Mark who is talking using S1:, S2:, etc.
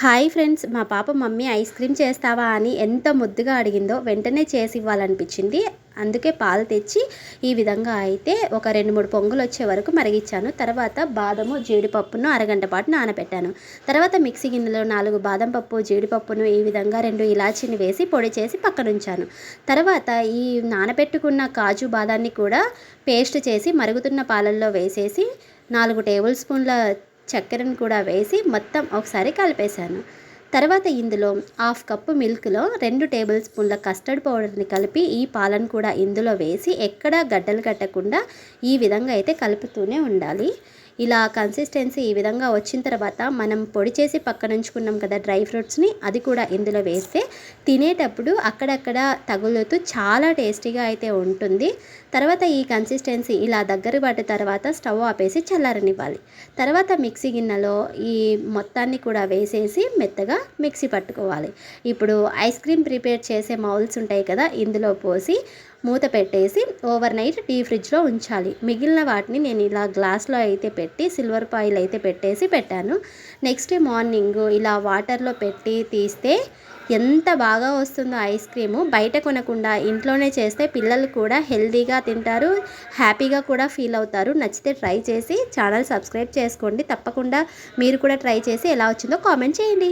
S1: Hi friends మా పాప mummy ice cream చేస్తావా అని ఎంత ముద్దుగా అడిగిందో వెంటనే చేసి ఇవ్వాలనిపించింది. అందుకే పాలు తెచ్చి ఈ విధంగా అయితే ఒక రెండు మూడు పొంగులు వచ్చే వరకు మరిగించాను తర్వాత బాదము జీడిపప్పును అరగంట పాటు నానబెట్టాను తర్వాత మిక్సీ గిన్నెలో నాలుగు బాదం పప్పు జీడిపప్పును ఈ విధంగా రెండు ఇలాచీని వేసి పొడి చేసి పక్కనుంచాను. తర్వాత ఈ నానబెట్టుకున్న కాజు బాదాన్ని కూడా పేస్ట్ చేసి మరుగుతున్న పాలల్లో వేసేసి నాలుగు టేబుల్ స్పూన్ల చక్కెరను కూడా వేసి మొత్తం ఒకసారి కలిపేశాను. తర్వాత ఇందులో హాఫ్ కప్పు మిల్క్లో రెండు టేబుల్ స్పూన్ల కస్టర్డ్ పౌడర్ని కలిపి ఈ పాలను కూడా ఇందులో వేసి ఎక్కడా గడ్డలు కట్టకుండా ఈ విధంగా అయితే కలుపుతూనే ఉండాలి. ఇలా కన్సిస్టెన్సీ ఈ విధంగా వచ్చిన తర్వాత మనం పొడి చేసి పక్కన ఉంచుకున్నాం కదా డ్రై ఫ్రూట్స్ని అది కూడా ఇందులో వేస్తే తినేటప్పుడు అక్కడక్కడ తగులుతూ చాలా టేస్టీగా అయితే ఉంటుంది. తర్వాత ఈ కన్సిస్టెన్సీ ఇలా దగ్గర పడ్డ తర్వాత స్టవ్ ఆపేసి చల్లారనివ్వాలి. తర్వాత మిక్సీ గిన్నెలో ఈ మొత్తాన్ని కూడా వేసేసి మెత్తగా మిక్సీ పట్టుకోవాలి. ఇప్పుడు ఐస్ క్రీమ్ ప్రిపేర్ చేసే మౌల్స్ ఉంటాయి కదా ఇందులో పోసి మూత పెట్టేసి ఓవర్ నైట్ డీ ఫ్రిడ్జ్లో ఉంచాలి. మిగిలిన వాటిని నేను ఇలా గ్లాస్లో అయితే పెట్టి పెట్టి సిల్వర్ పాయిల్ అయితే పెట్టేసి పెట్టాను. నెక్స్ట్ మార్నింగ్ ఇలా వాటర్లో పెట్టి తీస్తే ఎంత బాగా వస్తుందో ఐస్ క్రీము. బయట కొనకుండా ఇంట్లోనే చేస్తే పిల్లలు కూడా హెల్తీగా తింటారు హ్యాపీగా కూడా ఫీల్ అవుతారు. నచ్చితే ట్రై చేసి ఛానల్ సబ్స్క్రైబ్ చేసుకోండి. తప్పకుండా మీరు కూడా ట్రై చేసి ఎలా వచ్చిందో కామెంట్ చేయండి.